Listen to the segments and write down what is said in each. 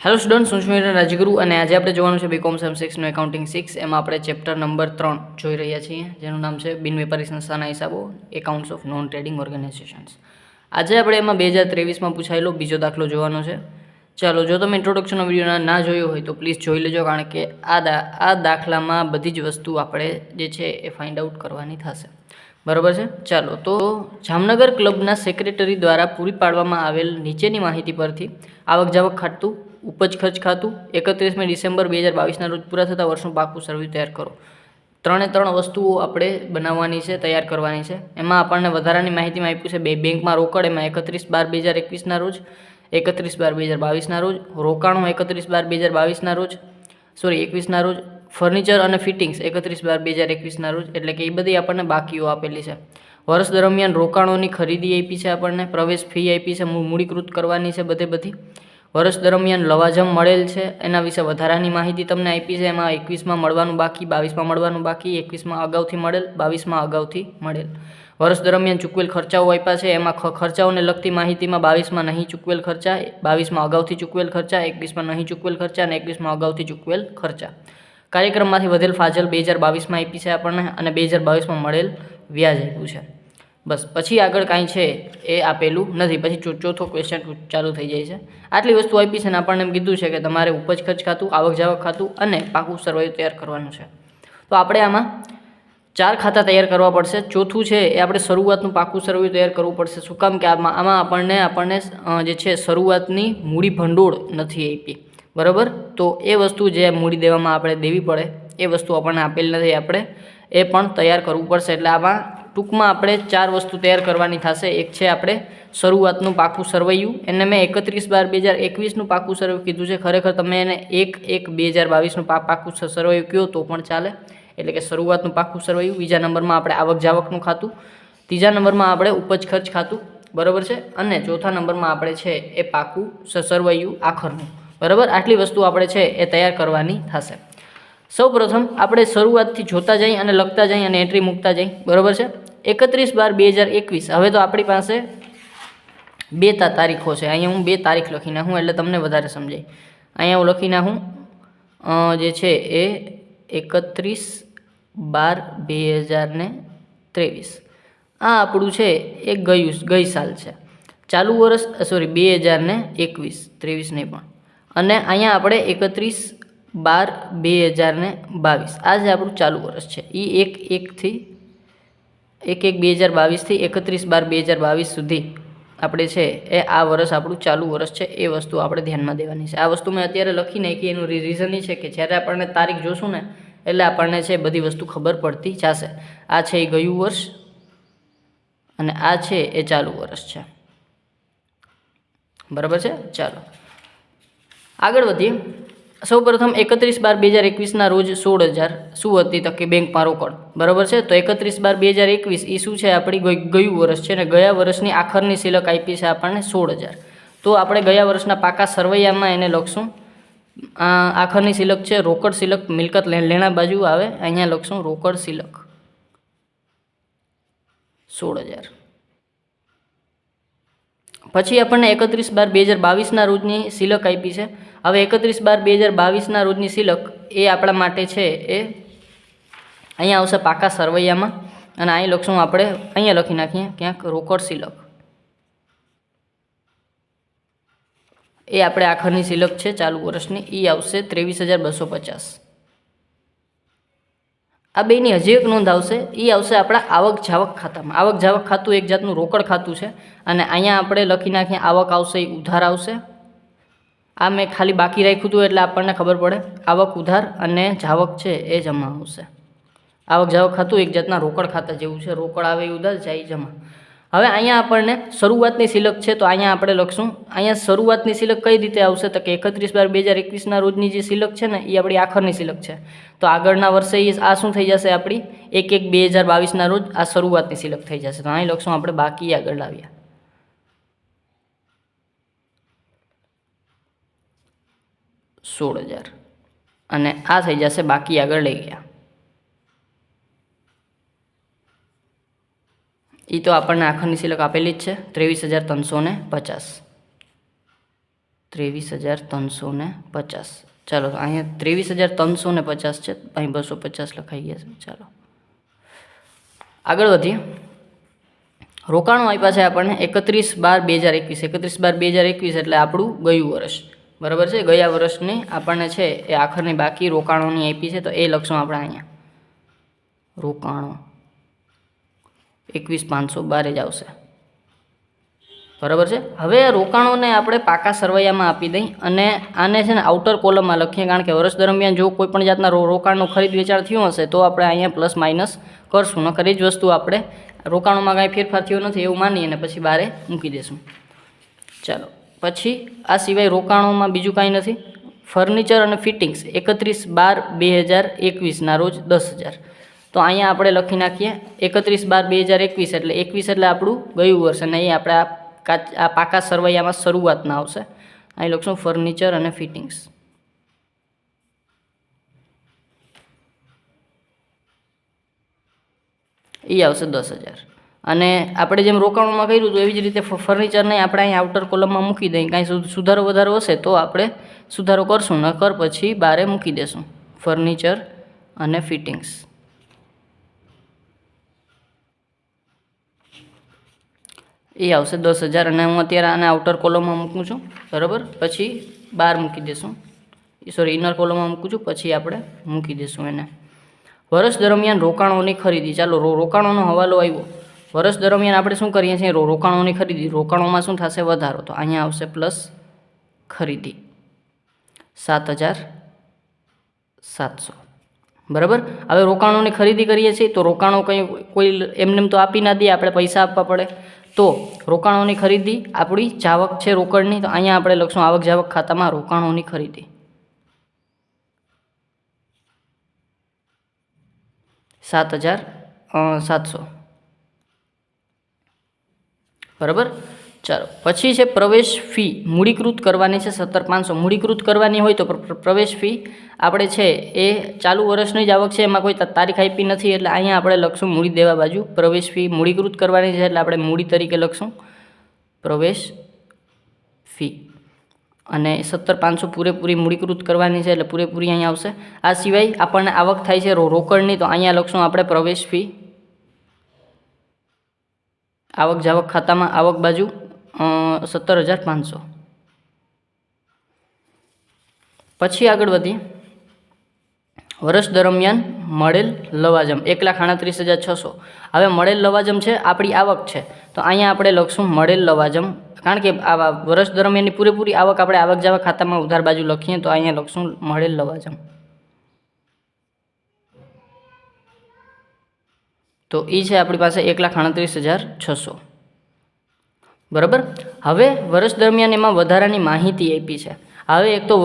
Hello student હું છું રાજગુરુ અને આજે આપણે જોવાનું છે બીકોમ સેમ સિક્સનું એકાઉન્ટિંગ સિક્સ એમાં આપણે ચેપ્ટર નંબર ત્રણ જોઈ રહ્યા છીએ, જેનું નામ છે બિન વેપારી સંસ્થાના હિસાબો accounts of non trading organisations આજે આપણે એમાં બે હજાર ત્રેવીસમાં પૂછાયેલો બીજો દાખલો જોવાનો છે. ચાલો, જો તમે ઇન્ટ્રોડક્શનનો વીડિયો ના જોયો હોય તો પ્લીઝ જોઈ લેજો, કારણ કે આ દા, આ દાખલામાં બધી જ વસ્તુ આપણે જે છે એ ફાઇન્ડ આઉટ કરવાની થશે. બરાબર છે? ચાલો, તો જામનગર ક્લબના સેક્રેટરી દ્વારા પૂરી પાડવામાં આવેલ નીચેની માહિતી પરથી આવક જાવક ખાતું ઉપજ ખર્ચ ખાતું. એકત્રીસમી ડિસેમ્બર બે હજાર બાવીસના રોજ પૂરા થતા વર્ષનું પાકું સર્વે તૈયાર કરો. ત્રણે ત્રણ વસ્તુઓ આપણે બનાવવાની છે, તૈયાર કરવાની છે. એમાં આપણને વધારાની માહિતીમાં આપ્યું છે, બે બેંકમાં રોકડ, એમાં એકત્રીસ બાર બે હજાર એકવીસના રોજ, એકત્રીસ બાર બે હજાર બાવીસના રોજ રોકાણો એકત્રીસ બાર બે હજાર બાવીસના રોજ સોરી એકવીસના રોજ, ફર્નિચર અને ફિટિંગ્સ એકત્રીસ બાર બે હજાર એકવીસના રોજ, એટલે કે એ બધી આપણને બાકીઓ આપેલી છે. વર્ષ દરમિયાન રોકાણોની ખરીદી આપી છે આપણને, પ્રવેશ ફી આપી છે મૂડીકૃત કરવાની છે બધે બધી. વર્ષ દરમિયાન લવાજમ મળેલ છે. એના વિશે વધારાની માહિતી તમને આપી છે. એમાં એકવીસમાં મળવાનું બાકી, બાવીસમાં મળવાનું બાકી, એકવીસમાં અગાઉથી મળેલ, બાવીસમાં અગાઉથી મળેલ. વર્ષ દરમિયાન ચૂકવેલ ખર્ચાઓ આપ્યા છે. એમાં ખર્ચાઓને લગતી માહિતીમાં બાવીસમાં નહીં ચૂકવેલ ખર્ચા, બાવીસમાં અગાઉથી ચૂકવેલ ખર્ચા, એકવીસમાં નહીં ચૂકવેલ ખર્ચા અને એકવીસમાં અગાઉથી ચૂકવેલ ખર્ચા. કાર્યક્રમમાંથી વધેલ ફાજલ બે હજાર બાવીસમાં આપી છે આપણને અને બે હજાર બાવીસમાં મળેલ વ્યાજ આપ્યું છે. બસ, પછી આગળ કાંઈ છે એ આપેલું નથી. પછી ચોથો ક્વેશ્ચન ચાલુ થઈ જાય છે. આટલી વસ્તુ આપી છે ને આપણને એમ કીધું છે કે તમારે ઉપજ ખર્ચ ખાતું, આવક જાવક ખાતું અને પાકું સરવાયું તૈયાર કરવાનું છે. તો આપણે આમાં ચાર ખાતા તૈયાર કરવા પડશે. ચોથું છે એ આપણે શરૂઆતનું પાકું સર્વે તૈયાર કરવું પડશે. શું કામ કે આમાં આમાં આપણને આપણને જે છે શરૂઆતની મૂડી ભંડોળ નથી આપી. બરાબર? તો એ વસ્તુ જે મૂડી દેવામાં આપણે દેવી પડે, એ વસ્તુ આપણને આપેલ નથી. આપણે એ પણ તૈયાર કરવું પડશે. એટલે આમાં ટૂંકમાં આપણે ચાર વસ્તુ તૈયાર કરવાની થશે. એક છે આપણે શરૂઆતનું પાકું સરવૈયું. એને મેં એકત્રીસ બાર બે હજાર એકવીસનું પાકું સરવૈયું. કીધું છે, ખરેખર તમે એને એક એક બે હજાર બાવીસનું પાક પાકું સરવૈયું કહો તો પણ ચાલે. એટલે કે શરૂઆતનું પાકું સરવૈયું. બીજા નંબરમાં આપણે આવક જાવકનું ખાતું. ત્રીજા નંબરમાં આપણે ઉપજ ખર્ચ ખાતું. બરાબર છે? અને ચોથા નંબરમાં આપણે છે એ પાકું સરવૈયું આખરનું. બરાબર? આટલી વસ્તુ આપણે છે એ તૈયાર કરવાની થશે. સૌ પ્રથમ આપણે શરૂઆતથી જોતા જઈએ અને લખતા જઈ અને એન્ટ્રી મૂકતા જઈએ બરાબર છે? એકત્રીસ બાર બે હજાર એકવીસ. હવે તો આપણી પાસે બે તારીખો છે. અહીંયા હું બે તારીખ લખી નાખું એટલે તમને વધારે સમજાય. અહીંયા હું લખી નાખું જે છે એ એકત્રીસ બાર બે હજાર ને ત્રેવીસ. આ આપણું છે એ ગયું, ગઈ સાલ છે. ચાલુ વર્ષ સોરી બે હજાર ને એકવીસ, ત્રેવીસ નહીં પણ. અને અહીંયા આપણે એકત્રીસ બાર બે હજાર ને બાવીસ. આ જે આપણું ચાલુ વર્ષ છે. એ એક એકથી એક એક બે હજાર બાવીસથી એકત્રીસ બાર બે હજાર બાવીસ સુધી આપણે છે એ આ વર્ષ આપણું ચાલુ વર્ષ છે, એ વસ્તુ આપણે ધ્યાનમાં દેવાની છે. આ વસ્તુ મેં અત્યારે લખી નાખી, એનું રીઝન એ છે કે જ્યારે આપણને તારીખ જોશું ને, એટલે આપણને છે બધી વસ્તુ ખબર પડતી જશે. આ છે એ ગયું વર્ષ અને આ છે એ ચાલુ વર્ષ છે. બરાબર છે? ચાલો. આગળ વધીએ. સૌપ્રથમ એકત્રીસ બાર બે હજાર એકવીસના રોજ સોળ હજાર શું હતી તો કે બેંકમાં રોકડ બરાબર છે? તો એકત્રીસ બાર બે હજાર એકવીસ એ શું છે? આપણી ગયું વર્ષ છે ને ગયા વર્ષની આખરની સિલક આપી છે આપણને સોળ હજાર. તો આપણે ગયા વર્ષના પાકા સરવૈયામાં એને લખશું. આખરની સિલક છે, રોકડ સિલક, મિલકત લેણા બાજુ આવે, અહીંયા લખશું રોકડ સિલક. સોળ હજાર. પછી આપણને એકત્રીસ બાર બે હજાર બાવીસના રોજની સિલક આપી છે. હવે એકત્રીસ બાર બે હજાર બાવીસના રોજની સિલક એ આપણા માટે છે એ અહીંયા આવશે પાકા સરવૈયામાં. અને અહીં લખશું આપણે અહીંયા લખી નાખીએ, ક્યાંક રોકડ સિલક. એ આપણે આખરની સિલક છે, ચાલુ વર્ષની. એ આવશે ત્રેવીસ હજાર બસો પચાસ. આ બેની હજી એક નોંધ આવશે. એ આવશે આપણા આવક જાવક ખાતામાં. આવક જાવક ખાતું એક જાતનું રોકડ ખાતું છે અને અહીંયા આપણે લખી નાખીએ આવક આવશે એ ઉધાર આવશે. આ મેં ખાલી બાકી રાખ્યું હતું એટલે આપણને ખબર પડે. આવક, ઉધાર અને જાવક છે એ જમા આવશે. આવક જાવક ખાતું એક જાતના રોકડ ખાતા જેવું છે. રોકડ આવે એ ઉધાર જાય જમા. હવે અહીંયા આપણને શરૂઆતની સિલક છે, તો અહીંયા આપણે લખશું. અહીંયા શરૂઆતની સિલક કઈ રીતે આવશે? તો કે એકત્રીસ બાર બે હજાર એકવીસના રોજની જે સિલક છે ને, એ આપણી આખરની સિલક છે. તો આગળના વર્ષે એ આ શું થઈ જશે આપણી? એક એક બે હજાર બાવીસના રોજ આ શરૂઆતની સિલક થઈ જશે. તો અહીં લખશું આપણે બાકી આગળ લાવ્યા. સોળ હજાર. અને આ થઈ જશે બાકી આગળ લઈ ગયા. એ તો આપણને આખરની સિલક આપેલી જ છે, ત્રેવીસ હજાર ત્રણસો ને પચાસ. ત્રેવીસ હજાર ત્રણસો ને પચાસ. ચાલો, અહીંયા ત્રેવીસ હજાર ત્રણસો ને પચાસ છે, અહીં બસો પચાસ લખાઈ ગયા છે. ચાલો. આગળ વધીએ. રોકાણો આપ્યા છે આપણને એકત્રીસ બાર બે હજાર એકવીસ. એકત્રીસ બાર બે હજાર એકવીસ એટલે આપણું ગયું વર્ષ. બરાબર છે? ગયા વર્ષની આપણને છે એ આખરની બાકી રોકાણોની આપી છે, તો એ લખશું આપણે અહીંયા. રોકાણો. એકવીસ પાંચસો બાર જ આવશે. બરાબર છે? હવે રોકાણોને આપણે પાકા સરવૈયામાં આપી દઈ અને આને છે ને આઉટર કોલમમાં લખીએ, કારણ કે વર્ષ દરમિયાન જો કોઈ પણ જાતના રોકાણનો ખરીદ વેચાણ થયું હશે, તો આપણે અહીંયા પ્લસ માઇનસ કરશું. નકર ખરીદ વસ્તુ આપણે રોકાણોમાં કાંઈ ફેરફાર થયો નથી એવું માની અને પછી બારે મૂકી દઈશું ચાલો. પછી આ સિવાય રોકાણોમાં બીજું કાંઈ નથી. ફર્નિચર અને ફિટિંગ્સ એકત્રીસ બાર બે હજાર એકવીસના રોજ દસ હજાર. તો અહીંયા આપણે લખી નાખીએ એકત્રીસ બાર બે હજાર એકવીસ એટલે એકવીસ એટલે આપણું ગયું વર્ષ અને અહીં આપણે આ પાકા સરવૈયામાં શરૂઆતના આવશે. અહીં લખશું ફર્નિચર અને ફિટિંગ્સ. એ આવશે દસ હજાર. અને આપણે જેમ રોકાણોમાં કર્યું હતું એવી જ રીતે ફર્નિચરને આપણે અહીં આઉટર કોલમમાં મૂકી દઈએ. કાંઈ સુધારો વધારો હશે તો આપણે સુધારો કરશું, નકર પછી બારે મૂકી દેશું. ફર્નિચર અને ફિટિંગ્સ. એ આવશે દસ હજાર અને હું અત્યારે આને આઉટર કોલમમાં મૂકું છું. બરાબર? પછી બાર મૂકી દઈશું સોરી ઇનર કોલમમાં મૂકું છું, પછી આપણે મૂકી દઈશું એને. વર્ષ દરમિયાન રોકાણોની ખરીદી. ચાલો રોકાણોનો હવાલો આવ્યો. વર્ષ દરમિયાન આપણે શું કરીએ છીએ? રોકાણોની ખરીદી. રોકાણોમાં શું થશે? વધારો. તો અહીંયા આવશે પ્લસ ખરીદી. સાત હજાર સાતસો. બરાબર? હવે રોકાણોની ખરીદી કરીએ છીએ તો રોકાણો કંઈ કોઈ એમને તો આપી ના દે, આપણે પૈસા આપવા પડે. તો રોકાણોની ખરીદી, આપણી જાવક છે રોકડની, તો અહીંયા આપણે લખશું આવક જાવક ખાતામાં રોકાણોની ખરીદી. સાત હજાર સાતસો. બરાબર? ચાલો. પછી છે પ્રવેશ ફી. મૂડીકૃત કરવાની છે સત્તર પાંચસો. મૂડીકૃત કરવાની હોય તો પ્ર- પ્ર- પ્રવેશ ફી આપણે છે એ ચાલુ વર્ષની જ આવક છે. એમાં કોઈ તારીખ આપી નથી એટલે અહીંયા આપણે લખશું મૂડી દેવા બાજુ. પ્રવેશ ફી મૂડીકૃત કરવાની છે એટલે આપણે મૂડી તરીકે લખશું. પ્રવેશ ફી. અને સત્તર પાંચસો પૂરેપૂરી મૂડીકૃત કરવાની છે એટલે પૂરેપૂરી અહીંયા આવશે. આ સિવાય આપણને આવક થાય છે રોકડની તો અહીંયા લખશું આપણે પ્રવેશ ફી. આવક, જાવક ખાતામાં આવક બાજુ સત્તર હજાર પાંચસો. પછી આગળ વધીએ વર્ષ દરમિયાન મળેલ લવાજમ એક લાખ આડત્રીસ હજાર છસો. હવે મળેલ લવાજમ છે, આપણી આવક છે. તો અહીંયા આપણે લખશું મળેલ લવાજમ. કારણ કે આવા વર્ષ દરમિયાનની પૂરેપૂરી આવક આપણે આવક જાવક ખાતામાં ઉધાર બાજુ લખીએ તો અહીંયા લખશું મળેલ લવાજમ. તો એ છે આપણી પાસે એક લાખ આડત્રીસ હજાર છસો. બરાબર? હવે વર્ષ દરમિયાન એમાં વધારાની માહિતી આપી છે. હવે એક તો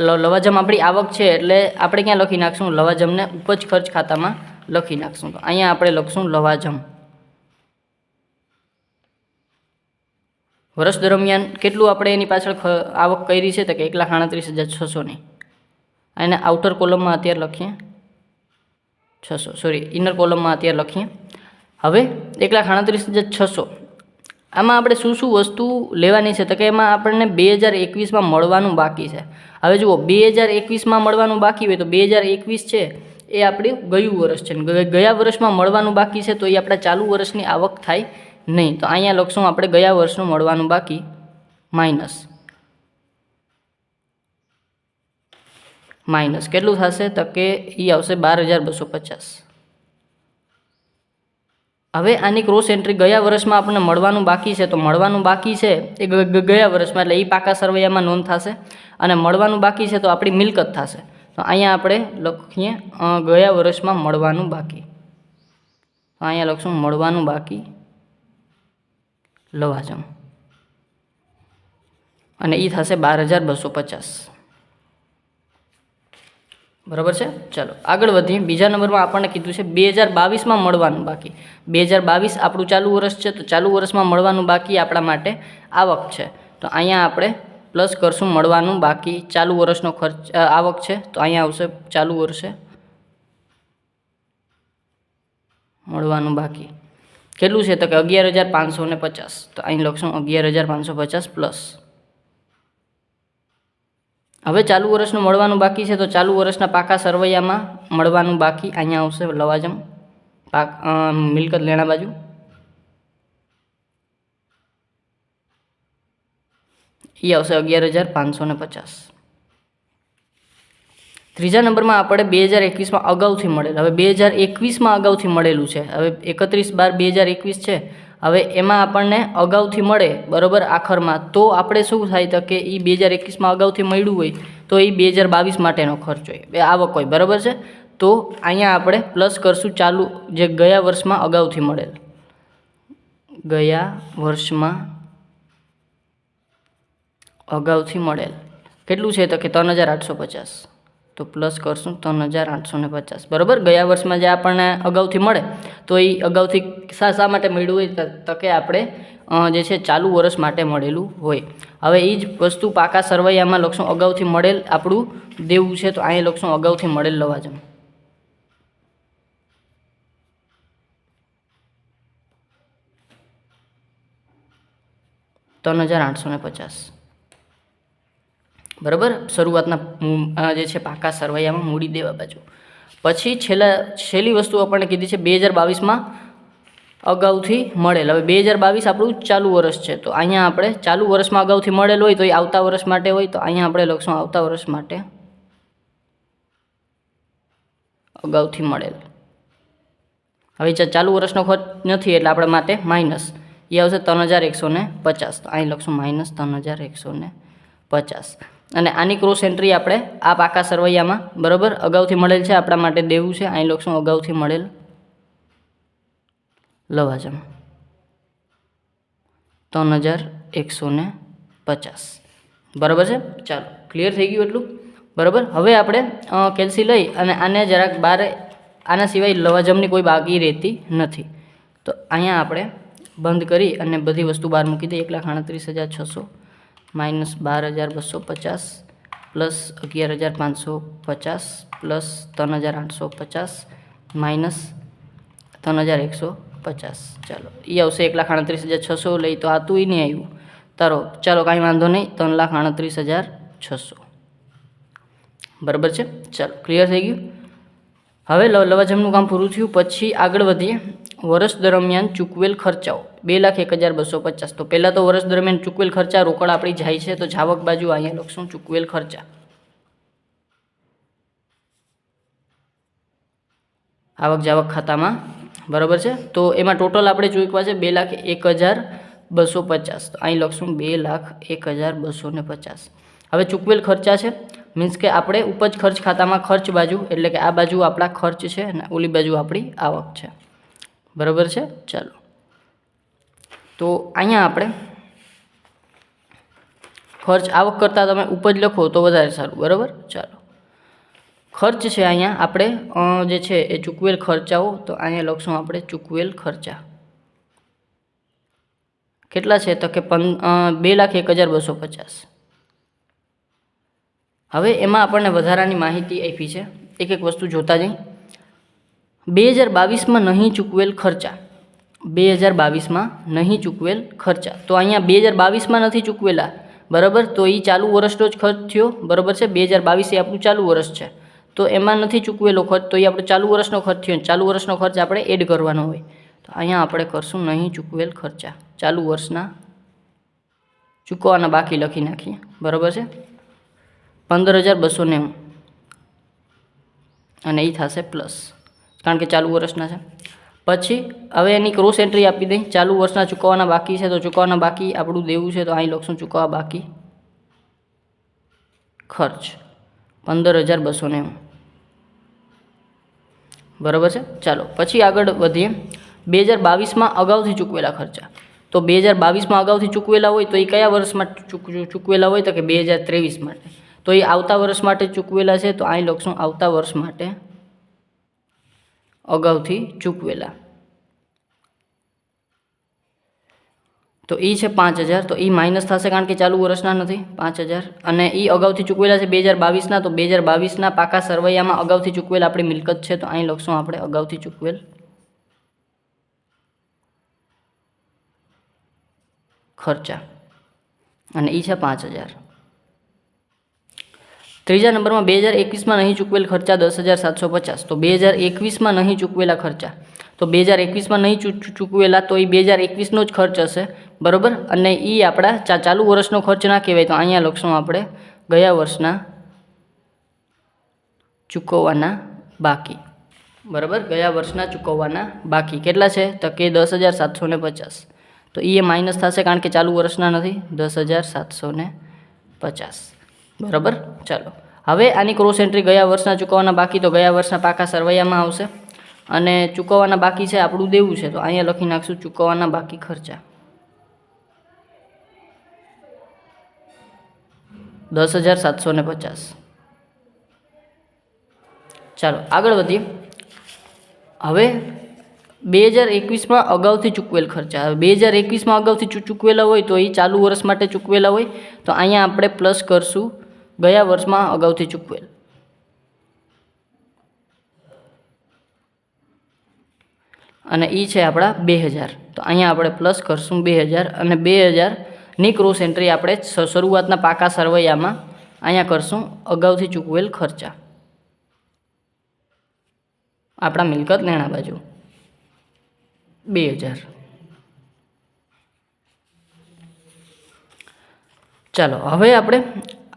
લવાજમ આપણી આવક છે એટલે આપણે ક્યાં લખી નાખશું? લવાજમને ઉપજ ખર્ચ ખાતામાં લખી નાખશું. તો અહીંયા આપણે લખશું લવાજમ. વર્ષ દરમિયાન કેટલું આપણે એની પાછળ આવક કરી છે? તો કે એક લાખ આડત્રીસ હજાર છસોની અને આઉટર કોલમમાં અત્યારે લખીએ. છસો સોરી ઇનર કોલમમાં અત્યારે લખીએ. હવે એક લાખ આડત્રીસ હજાર છસો. આમાં આપણે શું શું વસ્તુ લેવાની છે? તો કે એમાં આપણને બે હજાર એકવીસમાં મળવાનું બાકી છે. હવે જુઓ, બે હજાર એકવીસમાં મળવાનું બાકી હોય તો બે હજાર એકવીસ છે એ આપણી ગયું વર્ષ છે. ગયા વર્ષમાં મળવાનું બાકી છે તો એ આપણા ચાલુ વર્ષની આવક થાય નહીં. તો અહીંયા લખશું આપણે ગયા વર્ષનું મળવાનું બાકી, માઇનસ. માઇનસ. કેટલું થશે? તો કે એ આવશે બાર હજાર બસો પચાસ. હવે આની ક્રોસ એન્ટ્રી ગયા વર્ષમાં આપણને મળવાનું બાકી છે, તો મળવાનું બાકી છે એ ગયા વર્ષમાં, એટલે એ પાકા સરવૈયામાં નોંધ થશે. અને મળવાનું બાકી છે, તો આપણી મિલકત થશે. તો અહીંયા આપણે લખીએ ગયા વર્ષમાં મળવાનું બાકી. તો અહીંયા લખશું, મળવાનું બાકી. લવાજમ. અને એ થશે બાર હજાર બસો પચાસ. બરાબર છે? ચાલો, આગળ વધીએ. બીજા નંબરમાં આપણને કીધું છે બે હજાર બાવીસમાં મળવાનું બાકી. બે હજાર બાવીસ આપણું ચાલુ વર્ષ છે, તો ચાલુ વર્ષમાં મળવાનું બાકી આપણા માટે આવક છે. તો અહીંયા આપણે પ્લસ કરશું મળવાનું બાકી. ચાલુ વર્ષનો ખર્ચ આવક છે, તો અહીંયા આવશે ચાલુ વર્ષે મળવાનું બાકી. કેટલું છે? તો કે અગિયાર હજાર પાંચસો પચાસ. તો અહીં લખશું અગિયાર હજાર પાંચસો પચાસ પ્લસ. હવે ચાલુ વર્ષનું મળવાનું બાકી છે, તો ચાલુ વર્ષના પાકા સરવૈયામાં મળવાનું બાકી. અહીંયા આવશે લવાજમ પાક મિલકત લેણા બાજુ. એ આવશે અગિયાર હજાર પાંચસો ને પચાસ. ત્રીજા નંબરમાં આપણે બે હજાર એકવીસમાં અગાઉથી મળેલ. હવે બે હજાર એકવીસમાં અગાઉથી મળેલું છે. હવે એકત્રીસ બાર બે હજાર એકવીસ છે. હવે એમાં આપણને અગાઉથી મળે, બરોબર, આખરમાં. તો આપણે શું થાય તો કે એ બે હજાર એકવીસમાં અગાઉથી મળ્યું હોય, તો એ બે હજાર બાવીસ માટેનો ખર્ચ હોય. બે આવક હોય, બરાબર છે? તો અહીંયા આપણે પ્લસ કરશું ચાલુ જે ગયા વર્ષમાં અગાઉથી મળેલ. ગયા વર્ષમાં અગાઉથી મળેલ. કેટલું છે તો કે ત્રણ હજાર આઠસો પચાસ? તો પ્લસ કરશું ત્રણ હજાર આઠસો ને પચાસ. બરાબર? ગયા વર્ષમાં જે આપણને અગાઉથી મળે, તો એ અગાઉથી શા શા માટે મળ્યું હોય? તો- તો આપણે જે છે ચાલુ વર્ષ માટે મળેલું હોય. હવે એ જ વસ્તુ પાકા સરવૈયામાં લખશું, અગાઉથી મળેલ આપણું દેવું છે, તો અહીં લખશું, અગાઉથી મળેલ લવાજમ. ત્રણ હજાર આઠસો ને પચાસ. બરાબર? શરૂઆતના જે છે પાકા સરવૈયામાં મૂડી દેવા બાજુ. પછી છેલ્લા, છેલ્લી વસ્તુ આપણને કીધી છે બે હજાર બાવીસમાં અગાઉથી મળેલ. હવે બે હજાર બાવીસ આપણું ચાલુ વર્ષ છે. તો અહીંયા આપણે ચાલુ વર્ષમાં અગાઉથી મળેલ હોય તો એ આવતા વર્ષ માટે હોય. તો અહીંયા આપણે લખશું આવતા વર્ષ માટે અગાઉથી મળેલ. હવે ચાલુ વર્ષનો ખર્ચ નથી એટલે આપણા માટે માઇનસ. એ આવશે ત્રણ હજાર એકસો પચાસ. તો અહીં લખશું માઇનસ ત્રણ હજાર એકસો ને પચાસ. અને આની ક્રોસ એન્ટ્રી આપણે આ પાકા સરવૈયામાં બરાબર અગાઉથી મળેલ છે. આપણા માટે દેવું છે. અહીં લખશું અગાઉથી મળેલ? લવાજમ. ત્રણ હજાર એકસો ને પચાસ. બરાબર છે? ચાલો ક્લિયર થઈ ગયું એટલું? બરાબર? હવે આપણે કેલ્સી લઈ અને આને જરાક બહાર આના સિવાય લવાજમની કોઈ બાકી રહેતી નથી. તો અહીંયા આપણે બંધ કરી અને બધી વસ્તુ બહાર મૂકી દઈએ. એક લાખ આડત્રીસ હજાર છસો માઇનસ બાર હજાર બસો પચાસ, પ્લસ અગિયાર હજાર પાંચસો પચાસ, પ્લસ ત્રણ હજાર આઠસો પચાસ, માઇનસ ત્રણ હજાર એકસો પચાસ. ચાલો એ આવશે એક લાખ આડત્રીસ હજાર છસો, લઈ તો આ તું નહીં આવ્યું. તારો, ચાલો કાંઈ વાંધો નહીં, ત્રણ લાખ આડત્રીસ હજાર છસો. બરાબર છે? ચાલો ક્લિયર થઈ ગયું? હવે લવ લવાજમનું કામ પૂરું થયું, પછી આગળ વધીએ. વર્ષ દરમિયાન ચૂકવેલ ખર્ચાઓ, બે લાખ એક હજાર બસો પચાસ. તો પહેલાં તો વર્ષ દરમિયાન ચૂકવેલ ખર્ચા, રોકડ આપણી જાય છે, તો જાવક બાજુ અહીંયા લખશું ચૂકવેલ ખર્ચા. આવક જાવક ખાતામાં, બરાબર છે? તો એમાં ટોટલ આપણે ચૂકવા છે બે લાખ એક હજાર બસો પચાસ. તો અહીં લખશું બે લાખ એક હજાર બસો ને પચાસ. હવે ચૂકવેલ ખર્ચા છે મીન્સ કે આપણે ઉપજ ખર્ચ ખાતામાં ખર્ચ બાજુ, એટલે કે આ બાજુ આપણા ખર્ચ છે અને ઓલી બાજુ આપણી આવક છે. બરાબર છે? ચાલો. તો અહીંયા આપણે ખર્ચ આવક કરતાં તમે ઉપજ લખો તો વધારે સારું, બરાબર? ચાલો. ખર્ચ છે અહીંયા આપણે જે છે એ ચૂકવેલ ખર્ચાઓ, તો અહીંયા લખશું આપણે ચૂકવેલ ખર્ચા. કેટલા છે? તો કે પં બે લાખ એક હજાર બસો પચાસ. હવે એમાં આપણને વધારાની માહિતી આપી છે. એક એક વસ્તુ જોતા જઈ બે હજાર બાવીસમાં નહીં ચૂકવેલ ખર્ચા. બે હજાર બાવીસમાં નહીં ચૂકવેલ ખર્ચા. તો અહીંયા બે હજાર બાવીસમાં નથી ચૂકવેલા. બરાબર? તો એ ચાલુ વર્ષનો જ ખર્ચ થયો. બરાબર છે? બે હજાર બાવીસ એ આપણું ચાલુ વર્ષ છે. તો એમાં નથી ચૂકવેલો ખર્ચ. તો એ આપણો ચાલુ વર્ષનો ખર્ચ થયો. ચાલુ વર્ષનો ખર્ચ આપણે એડ કરવાનો હોય. તો અહીંયા આપણે કરશું નહીં ચૂકવેલ ખર્ચા. ચાલુ વર્ષના ચૂકવવાના બાકી લખી નાખીએ. બરાબર છે? પંદર હજાર બસો નેવું. અને એ થશે પ્લસ. કારણ કે ચાલુ વર્ષના છે. પછી હવે એની ક્રોસ એન્ટ્રી આપી દઈ. ચાલુ વર્ષના ચૂકવવાના બાકી છે, તો ચૂકવવાના બાકી આપણું દેવું છે, તો અહીં લખશું ચૂકવવા બાકી. ખર્ચ પંદર હજાર બસો નેવું બરાબર છે? ચાલો, પછી આગળ વધીએ. બે હજાર બાવીસમાં અગાઉથી ચૂકવેલા ખર્ચા. તો બે હજાર બાવીસમાં અગાઉથી ચૂકવેલા હોય તો એ કયા વર્ષમાં ચૂક, ચૂકવેલા હોય તો કે બે હજાર ત્રેવીસ માટે. તો એ આવતા વર્ષ માટે ચૂકવેલા છે, તો અહીં લખશું આવતા વર્ષ માટે અગાઉથી ચૂકવેલા. તો એ છે પાંચ હજાર, તો એ માઇનસ થશે કારણ કે ચાલુ વર્ષના નથી, પાંચ હજાર. અને એ અગાઉથી ચૂકવેલા છે બે હજાર બાવીસના, તો બે હજાર બાવીસના પાકા સરવૈયામાં અગાઉથી ચૂકવેલ આપણી મિલકત છે, તો અહીં લખશું આપણે અગાઉથી ચૂકવેલ. ખર્ચા. અને એ છે પાંચ હજાર. ત્રીજા નંબરમાં બે હજાર એકવીસમાં નહીં ચૂકવેલ ખર્ચા દસ હજાર સાતસો પચાસ. તો બે હજાર એકવીસમાં નહીં ચૂકવેલા ખર્ચા. તો બે હજાર એકવીસમાં નહીં ચૂ- ચૂકવેલા તો એ બે હજાર એકવીસનો જ ખર્ચ હશે. બરાબર? અને એ આપણા ચાલુ વર્ષનો ખર્ચ ના કહેવાય. તો અહીંયા લખશું આપણે ગયા વર્ષના ચૂકવવાના બાકી. બરાબર? ગયા વર્ષના ચૂકવવાના બાકી. કેટલા છે? તો કે દસ હજાર સાતસો પચાસ. તો એ માઇનસ થશે કારણ કે ચાલુ વર્ષના નથી. દસ હજાર સાતસો પચાસ. બરાબર? ચાલો. હવે આની ક્રોસ એન્ટ્રી ગયા વર્ષના ચૂકવવાના બાકી તો ગયા વર્ષના પાકા સરવૈયામાં આવશે. અને ચૂકવવાના બાકી છે આપણું દેવું છે, તો અહીંયા લખી નાખશું ચૂકવવાના બાકી ખર્ચા. દસ હજાર સાતસો ને પચાસ. ચાલો, આગળ વધીએ. હવે બે હજાર એકવીસમાં અગાઉથી ચૂકવેલ ખર્ચા. હવે બે હજાર એકવીસમાં અગાઉથી ચૂકવેલા હોય તો એ ચાલુ વર્ષ માટે ચૂકવેલા હોય. તો અહીંયા આપણે પ્લસ કરશું. ગયા વર્ષમાં અગાઉથી ચૂકવેલ. અને એ છે આપણા બે હજાર. તો અહીંયા આપણે પ્લસ કરશું બે હજાર અને બે હજારની ક્રોસ એન્ટ્રી આપણે શરૂઆતના પાકા સરવૈયામાં અહીંયા કરશું અગાઉથી ચૂકવેલ ખર્ચા. આપણા મિલકત લેણા બાજુ. બે હજાર. ચાલો, હવે આપણે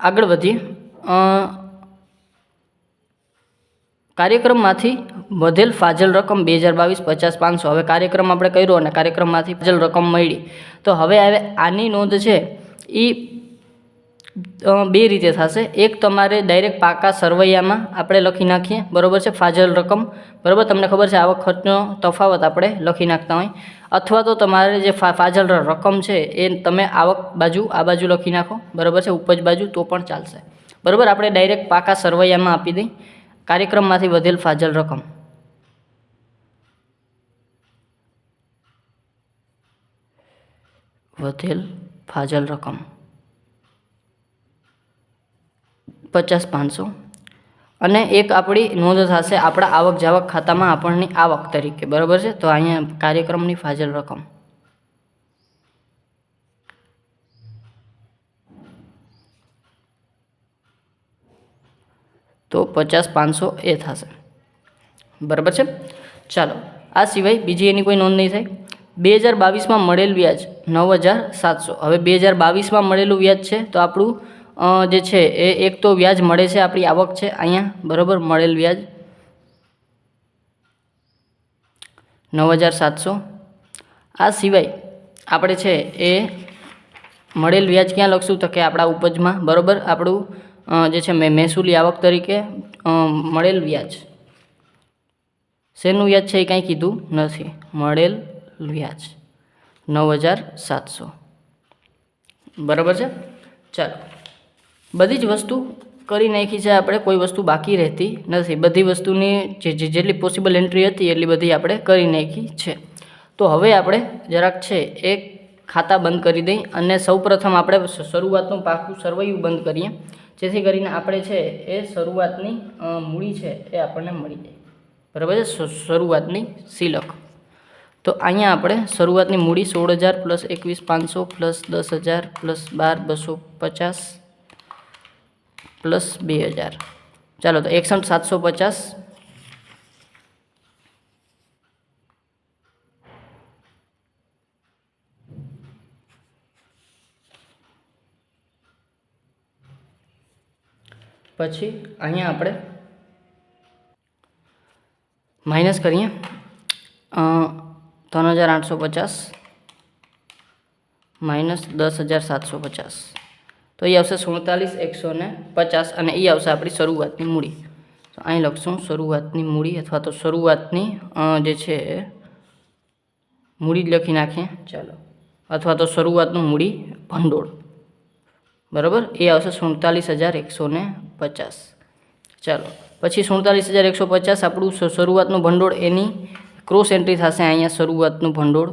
આગળ વધીએ કાર્યક્રમમાંથી વધેલ ફાજલ રકમ બે હજાર બાવીસ, પચાસ પાંચસો. હવે કાર્યક્રમ આપણે કર્યો અને કાર્યક્રમમાંથી ફાજલ રકમ મળી. તો હવે હવે આની નોંધ છે એ બે રીતે થશે. એક તમારે ડાયરેક્ટ પાકા સરવૈયામાં આપણે લખી નાખીએ. બરોબર છે? ફાજલ રકમ. બરાબર? તમને ખબર છે આવક ખર્ચનો તફાવત આપણે લખી નાખતા હોય. અથવા તો તમારે જે ફાજલ રકમ છે, એ તમે આવક બાજુ, આ બાજુ લખી નાખો. બરાબર છે? ઉપજ બાજુ તો પણ ચાલશે. બરાબર? આપણે ડાયરેક્ટ પાકા સરવૈયામાં આપી દઈ. કાર્યક્રમમાંથી વધેલ ફાજલ રકમ. વધેલ ફાજલ રકમ. પચાસ પાંચસો. અને એક આપણી નોંધ થશે, આપણા આવક જાવક ખાતામાં આપણની આવક તરીકે. બરાબર છે? તો અહીંયા કાર્યક્રમની ફાજલ રકમ. તો પચાસ પાંચસો એ થશે. બરાબર છે? ચાલો, આ સિવાય બીજી એની કોઈ નોંધ નહીં થાય. બે હજાર બાવીસમાં મળેલ વ્યાજ નવ હજાર સાતસો. હવે બે હજાર બાવીસમાં મળેલું વ્યાજ છે, તો આપણું જે છે, એ એક તો વ્યાજ મળે છે આપણી આવક છે, અહીંયા બરાબર મળેલ વ્યાજ. નવ હજાર સાતસો. આ સિવાય આપણે છે, એ મળેલ વ્યાજ ક્યાં લખશું તો કે આપણા ઉપજમાં, બરાબર? આપણું જે છે મહેસૂલી આવક તરીકે મળેલ વ્યાજ. શેનું વ્યાજ છે એ કાંઈ કીધું નથી. મળેલ વ્યાજ. નવ હજાર સાતસો. બરાબર છે? ચાલો. બધી જ વસ્તુ કરી નાખી છે, આપણે કોઈ વસ્તુ બાકી રહેતી નથી. બધી વસ્તુની જે જેટલી પોસિબલ એન્ટ્રી હતી, એટલી બધી આપણે કરી નાખી છે. તો હવે આપણે જરાક છે, એ ખાતા બંધ કરી દઈ અને સૌપ્રથમ આપણે શરૂઆતનું પાકું સરવૈયું બંધ કરીએ. જેથી કરીને આપણે છે, એ શરૂઆતની મૂડી છે, એ આપણને મળી જાય. બરાબર છે? શરૂઆતની સિલક. તો અહીંયા આપણે શરૂઆતની મૂડી સોળ હજાર પ્લસ એકવીસ પાંચસો પ્લસ દસ હજાર પ્લસ બાર બસો પચાસ પ્લસ બે હજાર ચાલો તો એકસઠ સાતસો પચાસ પછી અહીંયા આપણે માઇનસ કરીએ અ, ત્રણ હજાર આઠસો પચાસ માઇનસ દસ હજાર સાતસો પચાસ. તો એ આવશે સુડતાલીસ, એકસો ને પચાસ અને એ આવશે આપણી શરૂઆતની મૂડી. તો અહીં લખશું શરૂઆતની મૂડી અથવા તો શરૂઆતની જે છે, મૂડી લખી નાખીએ. ચાલો. અથવા તો શરૂઆતનું મૂડી ભંડોળ. બરાબર? એ આવશે સુડતાલીસ હજાર એકસો ને પચાસ. ચાલો. પછી સુડતાલીસ હજાર એકસો પચાસ આપણું શરૂઆતનું ભંડોળ એની ક્રોસ એન્ટ્રી થશે અહીંયા શરૂઆતનું ભંડોળ.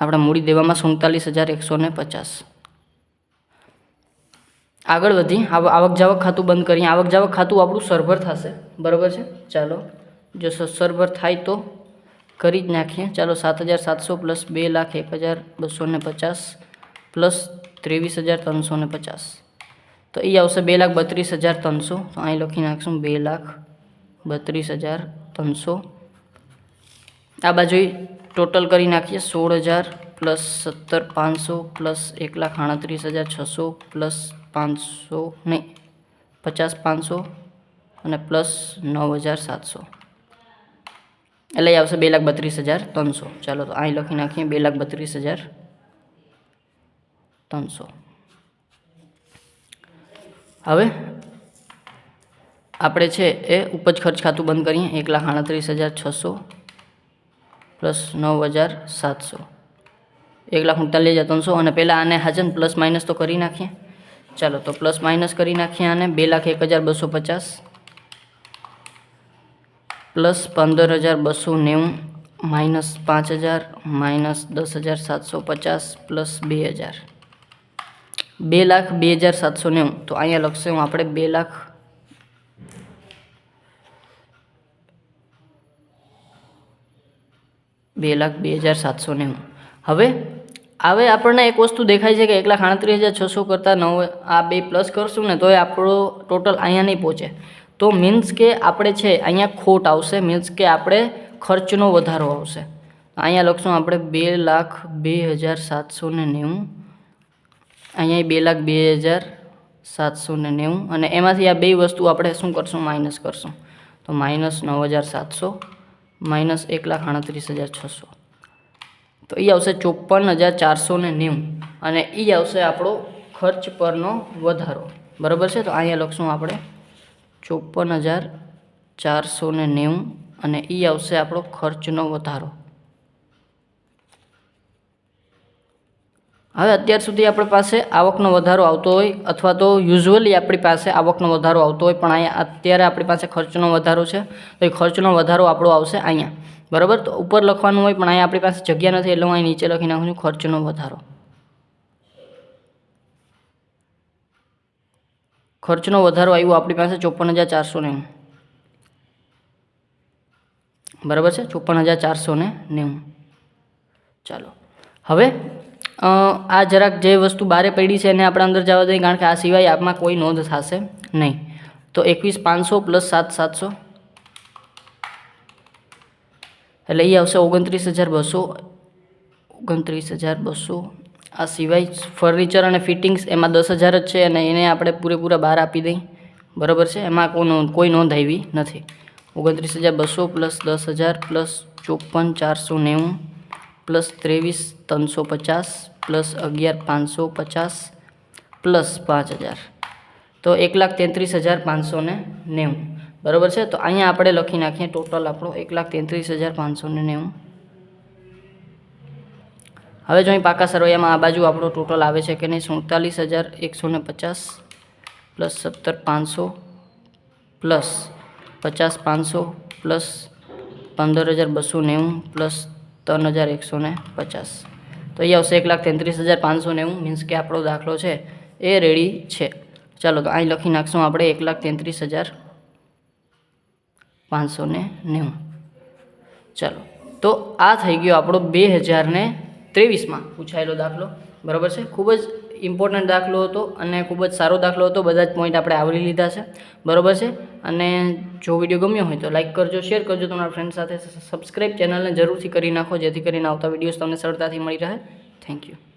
આપણા મૂડી દેવામાં સુડતાલીસ હજાર એકસો ને પચાસ. આગળ વધી, આવ- આવક જાવક ખાતું બંધ કરીએ. આવક જાવક ખાતું આપણું સરભર થશે. બરાબર છે? ચાલો, જો સરભર થાય તો કરી જ નાખીએ. ચાલો, સાત હજાર સાતસો પ્લસ બે લાખ એક હજાર બસો ને પચાસ પ્લસ ત્રેવીસ હજાર ત્રણસો ને પચાસ. તો એ આવશે બે લાખ બત્રીસ હજાર ત્રણસો. તો અહીં લખી નાખશું બે લાખ બત્રીસ હજાર ત્રણસો. આ બાજુ ટોટલ કરી નાખીએ સોળ હજાર પ્લસ સત્તર પાંચસો પ્લસ એક લાખ આડત્રીસ હજાર છસો પ્લસ પાંચસો નહીં, પચાસ પાંચસો અને પ્લસ નવ હજાર સાતસો. એટલે આવશે બે લાખ બત્રીસ હજાર ત્રણસો. ચાલો તો અહીં લખી નાખીએ બે લાખ બત્રીસ હજાર ત્રણસો. હવે આપણે છે એ ઉપજ ખર્ચ ખાતું બંધ કરીએ, એક લાખ આડત્રીસ હજાર છસો પ્લસ નવ હજાર સાતસો. એક લાખ ઉડતાલીસ હજાર ત્રણસો અને પહેલાં આને હાજન પ્લસ માઇનસ તો કરી નાખીએ. ચાલો તો પ્લસ માઇનસ કરી નાખીએ આને. બે લાખ એક હજાર બસો પચાસ. પ્લસ પંદર હજાર બસો નેવું. માઇનસ પાંચ હજાર. માઇનસ દસ હજાર સાતસો પચાસ પ્લસ બે હજાર. બે લાખ બે હજાર સાતસો નેવું. તો અહીંયા લખશે હું આપણે બે લાખ બે લાખ બે હજાર સાતસો નેવું હવે હવે આપણને એક વસ્તુ દેખાય છે કે એક લાખ આડત્રીસ હજાર છસો કરતાં નવ આ બે પ્લસ કરશું ને તો એ આપણો ટોટલ અહીંયા નહીં પહોંચે. તો મીન્સ કે આપણે છે, અહીંયા ખોટ આવશે મીન્સ કે આપણે ખર્ચનો વધારો આવશે. અહીંયા લખશું આપણે બે લાખ બે હજાર સાતસો ને નેવું. અહીંયા બે લાખ બે હજાર સાતસો ને નેવું. અને એમાંથી આ બે વસ્તુ આપણે શું કરશું? માઇનસ કરશું. તો માઇનસ નવ હજાર સાતસો. માઇનસ એક લાખ આડત્રીસ હજાર છસો. તો એ આવશે ચોપન હજાર ચારસો ને નેવું. અને એ આવશે આપણો ખર્ચ પરનો વધારો. બરાબર છે? તો અહીંયા લખશું આપણે ચોપન હજાર ચારસો ને નેવું અને એ આવશે આપણો ખર્ચનો વધારો. હવે અત્યાર સુધી આપણી પાસે આવકનો વધારો આવતો હોય અથવા તો યુઝ્યુઅલી આપણી પાસે આવકનો વધારો આવતો હોય, પણ અહીંયા અત્યારે આપણી પાસે ખર્ચનો વધારો છે, તો એ ખર્ચનો વધારો આપણો આવશે અહીંયા. બરાબર? તો ઉપર લખવાનું હોય, પણ અહીંયા આપણી પાસે જગ્યા નથી, એટલે હું અહીં નીચે લખી નાખું છું, ખર્ચનો વધારો. ખર્ચનો વધારો આવ્યો આપણી પાસે ચોપન હજાર ચારસો નેવું. બરાબર છે? ચોપન હજાર ચારસો ને નેવું. ચાલો. હવે આ જરાક જે વસ્તુ બારે પડી છે એને આપણે અંદર જવા દઈએ, કારણ કે આ સિવાય આપમાં કોઈ નોંધ થશે નહીં. તો એકવીસ પાંચસો પ્લસ સાત સાતસો. એટલે એ આવશે ઓગણત્રીસ હજાર બસો, ઓગણત્રીસ હજાર બસો. આ સિવાય ફર્નિચર અને ફિટિંગ્સ એમાં દસ હજાર જ છે અને એને આપણે પૂરેપૂરા બહાર આપી દઈ બરાબર છે? એમાં કોઈ નોંધ કોઈ નોંધ આવી નથી. ઓગણત્રીસ હજાર બસો પ્લસ દસ હજાર પ્લસ ચોપન ચારસો નેવું. પ્લસ ત્રેવીસ ત્રણસો પચાસ, પ્લસ અગિયાર પાંચસો પચાસ, પ્લસ પાંચ હજાર. તો એક લાખ તેત્રીસ હજાર પાંચસો ને નેવું. બરાબર છે? તો અહીંયા આપણે લખી નાખીએ ટોટલ આપણો એક લાખ તેત્રીસ હજાર પાંચસો ને નેવું. હવે જો અહીં પાકા સરવૈયામાં આ બાજુ આપણો ટોટલ આવે છે કે નહીં? સુડતાલીસ હજાર એકસો ને પચાસ, પ્લસ સત્તર પાંચસો, પ્લસ પચાસ પાંચસો, પ્લસ પંદર હજાર બસો નેવું, પ્લસ ત્રણ હજાર એકસો ને પચાસ. તો એ આવશે એક લાખ તેત્રીસ હજાર પાંચસો નેવું મીન્સ કે આપણો દાખલો છે એ રેડી છે. ચાલો તો અહીં લખી નાખશું આપણે એક લાખ તેત્રીસ હજાર પાંચસો ને નેવું. ચાલો, તો આ થઈ ગયો આપણો બે હજાર ત્રેવીસમાં પૂછાયેલો દાખલો. બરાબર છે? ખૂબ જ ઇમ્પોર્ટન્ટ દાખલો હતો અને ખૂબ જ સારો દાખલો હતો. બધા જ પોઈન્ટ આપણે આવરી લીધા છે. બરાબર છે? અને જો વીડિયો ગમ્યો હોય તો લાઇક કરજો શેર કરજો, તમારા ફ્રેન્ડ સાથે સબસ્ક્રાઈબ ચેનલને જરૂરથી કરી નાખો, જેથી કરીને આવતા વિડીયોઝ તમને સરળતાથી મળી રહે. Thank you